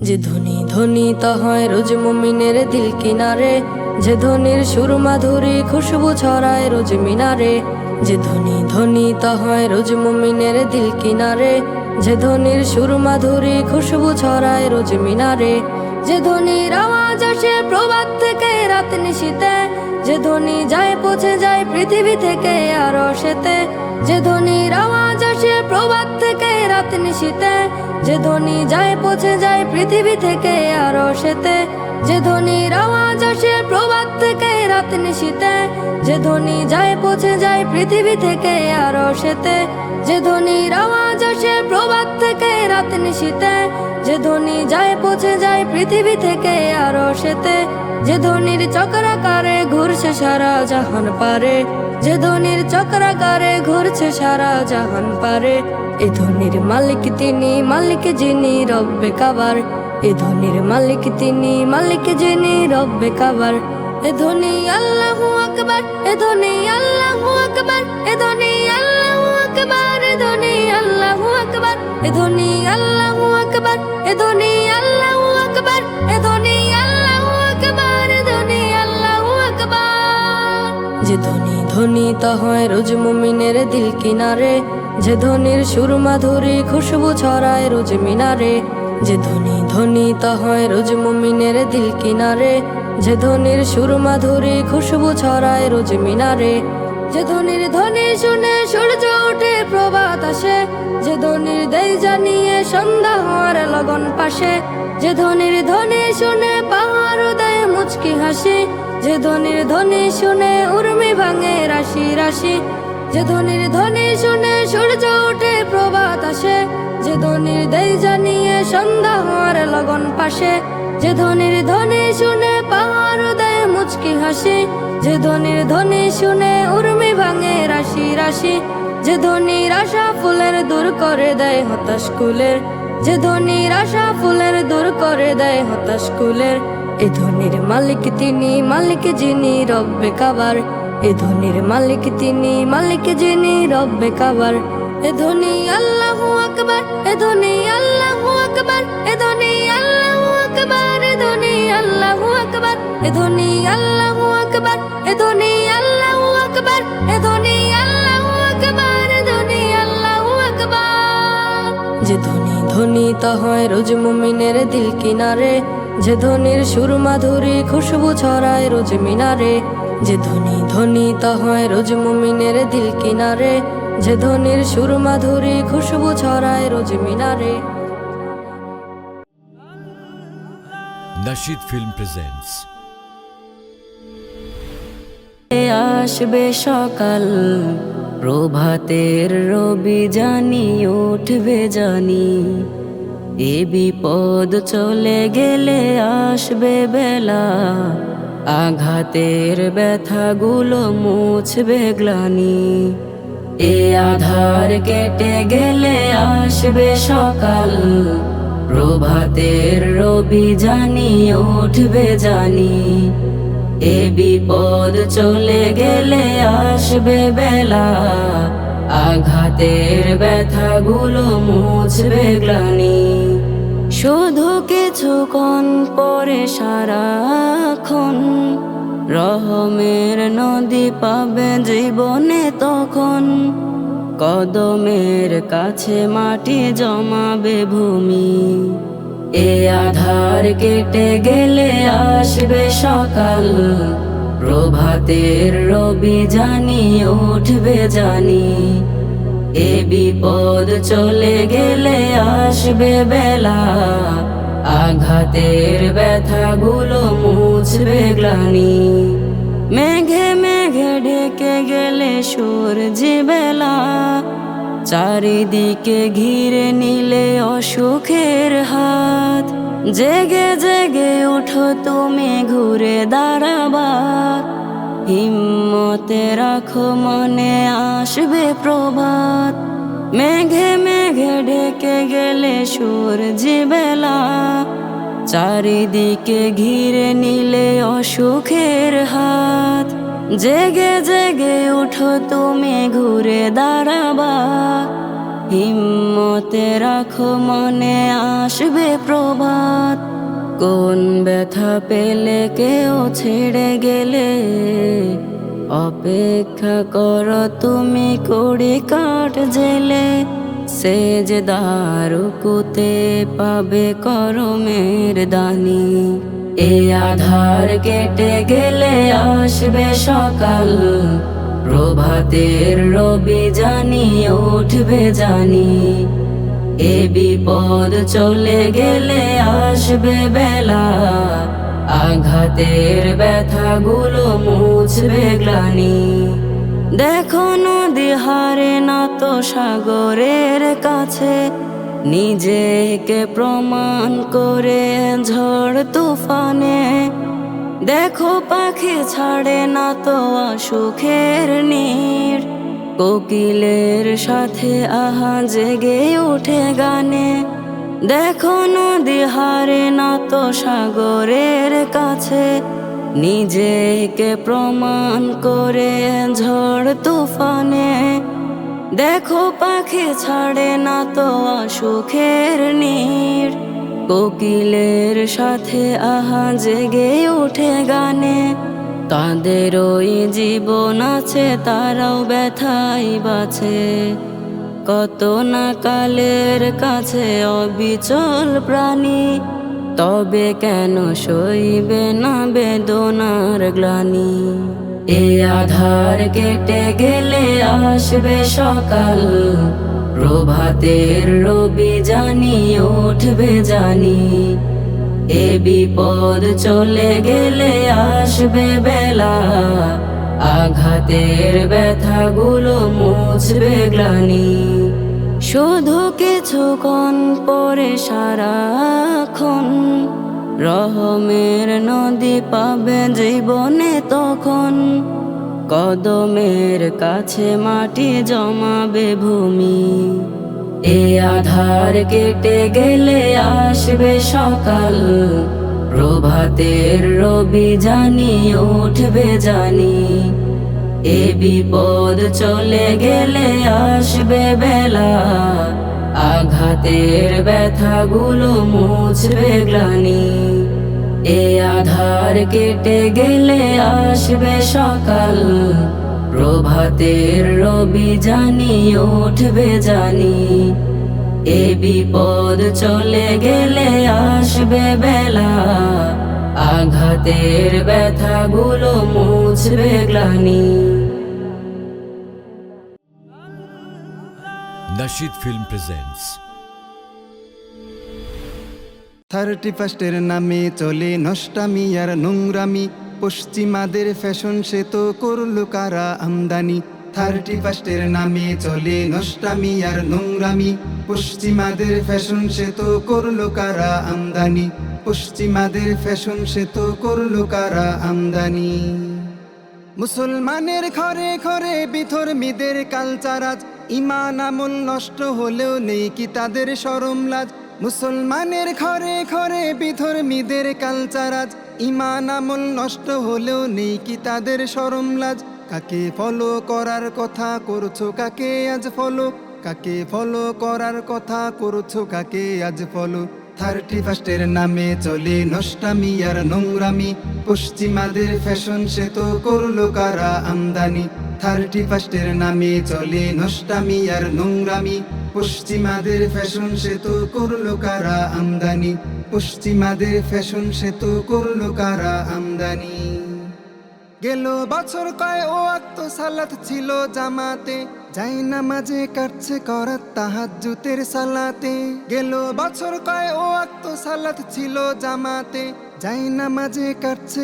যে ধনী তা হয় রোজ মুমিনের দিল কিনারে, যে ধনির সুর মাধুরী খুশবু ছড়ায় রোজ মিনারে, যে ধনী তা হয় রোজ মুমিনের দিল কিনারে, যে ধনির সুর মাধুরী খুশবু ছড়ায় রোজ মিনারে, যে ধনির আওয়াজ আসে প্রভাত থেকে রাত নিশীতে, যে ধনী যায় পৌঁছে যায় পৃথিবী থেকে আরও সেতে যে ধনির আওয়াজ আসে প্রভাত থেকে রাত নিশীতে, যে ধ্বনি যায় পৌঁছে যায় পৃথিবী থেকে আরও সেতে, যে ধ্বনির আওয়াজ আসে প্রভাত থেকে রাত নিশীতে, যে ধ্বনি যায় পৌঁছে যায় পৃথিবী থেকে আরও সেতে, যে ধ্বনির আওয়াজ আসে প্রভাত থেকে রাত নিশীতে, যে ধ্বনি যায় পৌঁছে যায় পৃথিবী থেকে আরও সেতে, যে ধ্বনির চক্রাকারে ঘুরছে সারা জাহান পারে। যে ধ্বনির চক্রাকারে ঘুরছে সারা জাহান পারে। এ ধ্বনির মালিক তিনি, মালিক যিনি রব্বে কাবার। এ ধ্বনির মালিক তিনি, মালিক যিনি রব্বে কাবার। এ ধ্বনি আল্লাহু আকবার, এ ধ্বনি আল্লাহু আকবার, এ ধ্বনি আল্লাহু আকবার, এ ধ্বনি আল্লাহু আকবার, এ ধ্বনি আল্লাহু আকবার, এ ধ্বনি আল্লাহু আকবার, এ ধ্বনি আল্লাহু আকবার, এ ধ্বনি আল্লাহু আকবার। যে ধ্বনি ধ্বনি তা হয় রোজ মুমিনের দিল কিনারে। যে ধ্বনির সুর মাধুরী খুশবু ছড়ায় রোজ মিনারে। যে ধ্বনি ধ্বনি তা হয় রোজ মুমিনের দিল কিনারে। যে ধ্বনির সুর মাধুরী খুশবু ছড়ায় রোজ মিনারে। যে ধ্বনির ধ্বনি শুনে সূর্য ওঠে, প্রভাত আসে। যে ধ্বনির দেই জানিয়ে সন্ধ্যা হওয়ার লগন পাশে। যে ধ্বনির ধ্বনি শুনে পাহাড় দেয় মুচকি হাসি, যে ধ্বনির ধ্বনি শুনে উর্মি ভাঙে রাশি রাশি। যে ধ্বনির ধ্বনি শুনে সূর্য ওঠে, প্রভাত আসে। যে ধ্বনির দেই জানিয়ে সন্ধ্যা হওয়ার লগন পাশে। যে ধ্বনির ধ্বনি শুনে পাহাড় দেয় মুচকি হাসি। যে ধ্বনির ধ্বনি শুনে উর্মি ভাঙে রাশি রাশি। যে ধ্বনির আশা ফুলের দূর করে দেয় হতাশ কুলের। যে ধ্বনির আশা ফুলের দূর করে দেয় হতাশ কুলের। এ ধ্বনির মালিক তিনি, মালিক যিনি রব্বে কাবার। এ ধ্বনির মালিক তিনি, মালিক যিনি রব্বে কাবার। এ ধ্বনি আল্লাহু আকবার, এ ধ্বনি আল্লাহু আকবার, এ ধ্বনি আল্লাহু আকবার, এ ধ্বনি আল্লাহু আকবার, এ ধ্বনি আল্লাহু আকবার, এ ধ্বনি আল্লাহু আকবার, এ ধ্বনি আল্লাহু আকবার, এ ধ্বনি আল্লাহু আকবার। যে ধ্বনি ধ্বনি তা হয় রোজ মুমিনের দিল কিনারে। যে ধ্বনির সুর মাধুরী খুশবু ছড়ায় রোজ মিনারে যে ধ্বনি ধ্বনি তা হয় রোজ মুমিনের দিল কিনারে যে ধ্বনির সুর মাধুরী খুশবু ছড়ায় রোজ মিনারে। Nashid Film presents আসবে সকাল প্রভাতের রবি জানি উঠবে জানি। এ বিপদ চলে গেলে আসবে বেলা। আঘাতের ব্যথাগুলো মুছবে গ্লানি। এ আধার কেটে গেলে আসবে সকাল। প্রভাতের রবি জানি উঠবে জানি। এ বিপদ চলে গেলে আসবে বেলা। আঘাতের ব্যথাগুলো মুছবে গ্লানি। কিছুক্ষণ পরে সারাক্ষণ রহমের নদী পাবে জীবনে তখন। কদমের কাছে মাটি জমাবে ভূমি। এ আধার কেটে গেলে আসবে সকাল। প্রভাতের রবি জানি, উঠবে জানি। এ বিপদ চলে গেলে আসবে বেলা। আঘাতের ব্যথাগুলো মুছবে গ্লানি। মেঘে মেঘে ঢেকে গেলে সূর্য বেলা। চারিদিকে ঘিরে নিলে অসুখের হাত। জেগে জেগে উঠো তুমি ঘুরে দাঁড়াবার। হিম্মতে রাখো মনে আসবে প্রভাত। মেঘে মেঘে ঢেকে গেলে সূর্য বেলা। চারিদিকে ঘিরে নিলে অসুখের হাত। জেগে জেগে উঠো তুমি ঘুরে দাঁড়াবা। হিম্মতে রাখো মনে আসবে প্রভাত। কোন ব্যথা পেলে কেউ ছেড়ে গেলে? অপেক্ষা করো তুমি কুড়ি কাঠ জেলে। যে দারুকুতে পাবে করমের দানি। এ আধার কেটে গেলে আসবে সকাল। প্রভাতের রবি জানি, উঠবে জানি। এ বিপদ চলে গেলে আসবে বেলা। আঘাতের ব্যথাগুলো মুছবে গ্লানি। দেখো নদী হারে না তো সাগরের কাছে। নিজেকে প্রমাণ করে ঝড় তুফানে। দেখো পাখি ছাড়ে না তো সুখের নীর। কোকিলের সাথে আহা জেগে ওঠে গানে। দেখো নদী হারে না তো সাগরের কাছে। নিজেকে প্রমাণ করে ঝড় তুফানে। দেখো পাখি ছাড়ে না তো সুখের নীর। কোকিলের সাথে আহা জেগে ওঠে গানে। তাদের ওই জীবন আছে, তারাও ব্যথাই বাছে কত না কালের কাছে অবিচল প্রাণী। তবে কেন সইবে না বেদনার গ্লানি? এ আধার কেটে গেলে আসবে সকাল। প্রভাতের রবি জানি, উঠবে জানি। এ বিপদ চলে গেলে আসবে বেলা। আঘাতের ব্যথাগুলো মুছবে গ্লানি। শুধু কিছুক্ষণ পরে সারাক্ষণ রহমের নদী পাবে জীবনে তখন। কদমের কাছে মাটি জমাবে ভূমি। এ আধার কেটে গেলে আসবে সকাল। প্রভাতের রবি জানি, উঠবে জানি। এ বিপদ চলে গেলে আসবে বেলা। আঘাতের ব্যথাগুলো মুছবে গ্লানি। এ আধার কেটে গেলে আসবে সকাল। প্রভাতের রবি জানি, উঠবে জানি। এ বিপদ চলে গেলে আসবে বেলা। আঘাতের ব্যথাগুলো মুছবে গ্লানি। Nashid Film presents. থার্টি ফার্স্টের নামে চলে নষ্টামি আর নোংরামি। পশ্চিমাদের ফ্যাশন সে তো করল কারা আমদানি। থার্টি ফার্স্টের নামে চলে নষ্টামি আর নোংরামি। পশ্চিমাদের ফ্যাশন সে তো করল কারা আমদানি। পশ্চিমাদের ফ্যাশন সে তো করল কারা আমদানি। মুসলমানের ঘরে ঘরে বিধর্মীদের কালচার আজ ইমান আমল নষ্ট হলেও নেই কি তাদের সরম লাজ? মুসলমানের ঘরে ঘরে বিধর্মীদের কালচার আজ। ইমান আমল নষ্ট হলেও নেই কি তাদের সরম লাজ? কাকে ফলো করার কথা করছ, কাকে আজ ফলো কাকে ফলো করার কথা করছ, কাকে আজ ফলো থার্টি ফার্স্টের নামে চলে নষ্টামি আর নোংরামি। পশ্চিমাদের ফ্যাশন সে তো করল কারা আমদানি। থার্টি ফার্স্টের নামে চলে নষ্টামি আর নোংরামি। পশ্চিমাদের ফ্যাশন সে তো করল কারা আমদানি। পশ্চিমাদের ফ্যাশন সে তো করল কারা আমদানি। গেল বছর কয় ও আত্ম সালাত ছিল জামাতে। যাই না মাঝে কাটছে তাহার জুতের সালাতে। গেল বছর কয় ও আত্ম সালাত ছিল জামাতে। যাই না মাঝে কাটছে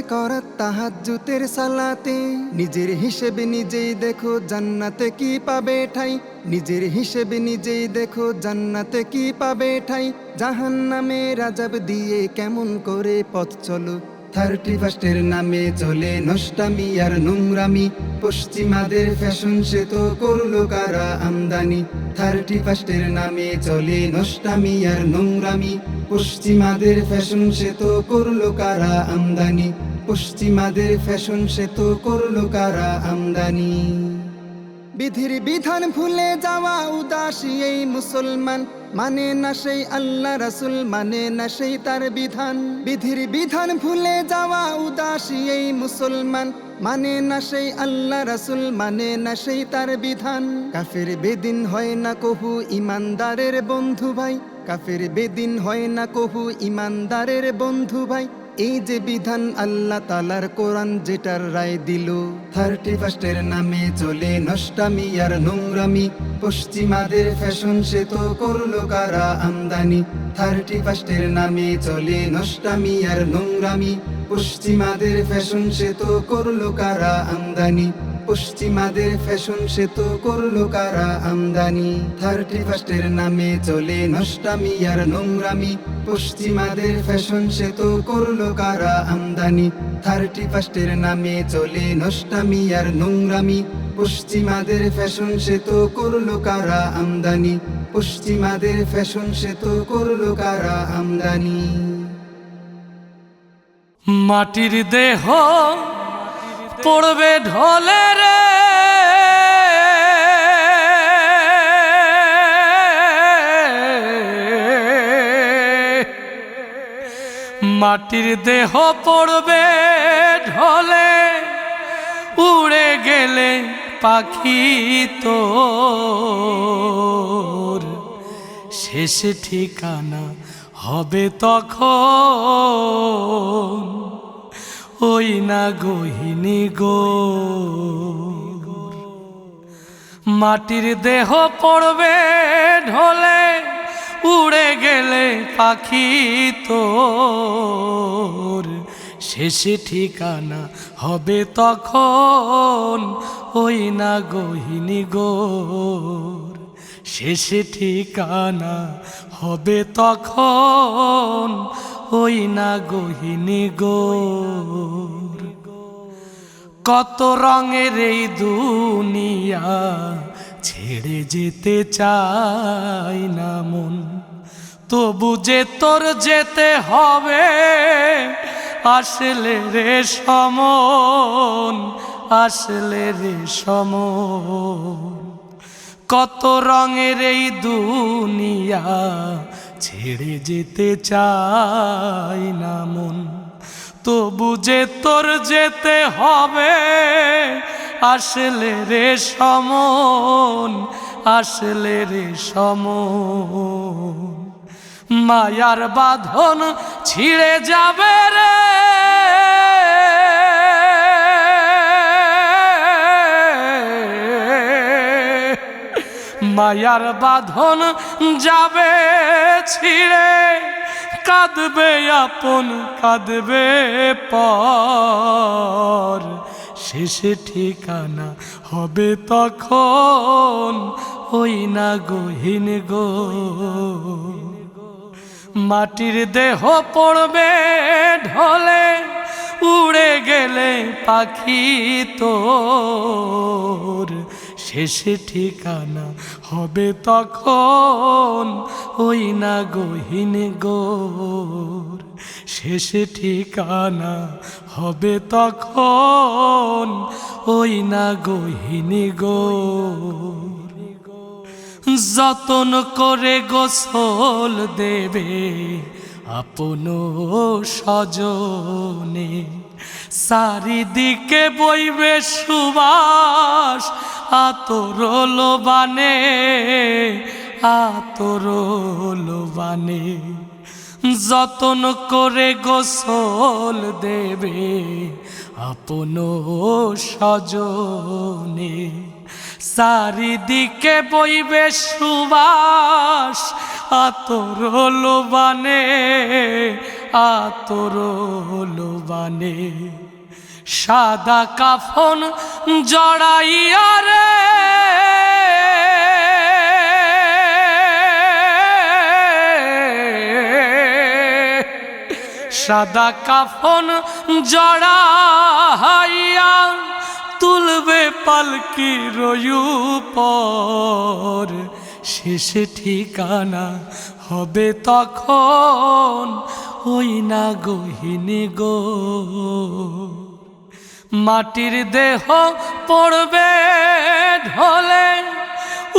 তাহার জুতের সালাতে। নিজের হিসেবে নিজেই দেখো জান্নাতে কি পাবে ঠাই। নিজের হিসেবে নিজেই দেখো জান্নাতে কি পাবে ঠাই। জাহান নামে রাজাব দিয়ে কেমন করে পথ চলো। থার্টি ফার্স্টের নামে চলে নষ্টামি আর নোংরামি। পশ্চিমাদের ফ্যাশন সে তো করল কারা আমদানি। থার্টি ফার্স্টের নামে চলে নষ্টামি আর নোংরামি। পশ্চিমাদের ফ্যাশন সে তো করল কারা আমদানি। পশ্চিমাদের ফ্যাশন সে তো করল কারা আমদানি। বিধির বিধান ভুলে যাওয়া উদাসী এই মুসলমান। মানে না সেই আল্লাহ রাসুল মানে না সেই তার বিধান। বিধির বিধান ভুলে যাওয়া উদাসী এই মুসলমান। মানে না সেই আল্লাহ রাসুল মানে না সেই তার বিধান। কাফের বেদিন হয় না কহু ইমানদারের বন্ধু ভাই। কাফের বেদিন হয় না কহু ইমানদারের বন্ধু ভাই। এই যে বিধান আল্লাহ তালার কোরআন যেটার রায় দিল থার্টি ফার্স্টের নামে চলে নষ্টামি আর নোংরামি। পশ্চিমাদের ফ্যাশন সে তো করল কারা আমদানি। থার্টি ফার্স্টের নামে চলে নষ্টামি আর নোংরামি। পশ্চিমাদের ফ্যাশন সে তো করল কারা আমদানি। পশ্চিমাদের ফ্যাশন সে তো করল কারা আমদানি। থার্টি ফার্স্টের নামে চলে নষ্টামি আর নোংরামি। পশ্চিমাদের ফ্যাশন সে তো করল কারা আমদানি। থার্টি ফার্স্টের নামে চলে নষ্টামি আর নোংরামি। পশ্চিমাদের ফ্যাশন সে তো করল কারা আমদানি। পশ্চিমাদের ফ্যাশন সে তো করল কারা আমদানি। মাটির দেহ পড়বে ঢলে রে। মাটির দেহ পড়বে ঢলে, উড়ে গেলে পাখি তোর। শেষ ঠিকানা হবে তখন। ওই না গহিনী গো। মাটির দেহ পড়বে ঢলে, উড়ে গেলে পাখি তোর। শেষে ঠিকানা হবে তখন ওই না গহিনী গোর শেষে ঠিকানা হবে তখন ওই না গহিনী গোর? কত রঙের এই দুনিয়া ছেড়ে যেতে চাই না মন। তবু যে তোর যেতে হবে, আসলে রে সমন, আসলে রে সমন। কত রঙের এই দুনিয়া ছেড়ে যেতে চাই না মন। তবু যে তোর যেতে হবে, আসলে রে সমন, আসলে রে সমন। মায়ার বাঁধন ছিঁড়ে যাবে রে। মায়ার বাঁধন যাবে ছিঁড়ে, কাঁদবে আপন, কাঁদবে পর। শেষে ঠিকানা হবে তখন ওই না গহীন গো। মাটির দেহ পড়বে ঢলে, উড়ে গেলে পাখি তোর। শেষে ঠিকানা হবে তখন ওই না গহীন গোর। শেষে ঠিকানা হবে তখন ওই না গহীন গোর। যতন করে গোসল দেবে আপন সজনে চারিদিকে বইবে সুবাস আতর লোবানে আতর লোবানে। যতন করে গোসল দেবে আপন সজনে চারিদিকে বইবে সুবাস আতর লোবানে আতর লোবানে। সাদা কাফন জড়াইয়া রে। সাদা কাফন জড়াইয়া তুলবে পালকি রয়ু পর। শেষে ঠিকানা হবে তখন ওই না গহিনী গো। মাটির দেহ পড়বে ঢলে,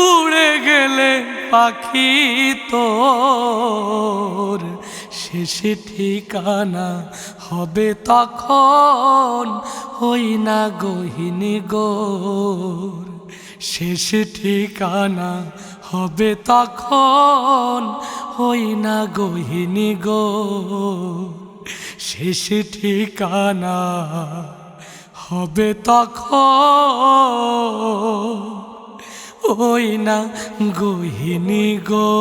উড়ে গেলে পাখি তোর। শেষে ঠিকানা হবে তখন হই না গহিনী গোর। শেষ ঠিকানা হবে তখন হই না গহিনী গোর। শেষ ঠিকানা হবে তখন। ওই না গহিনী গো।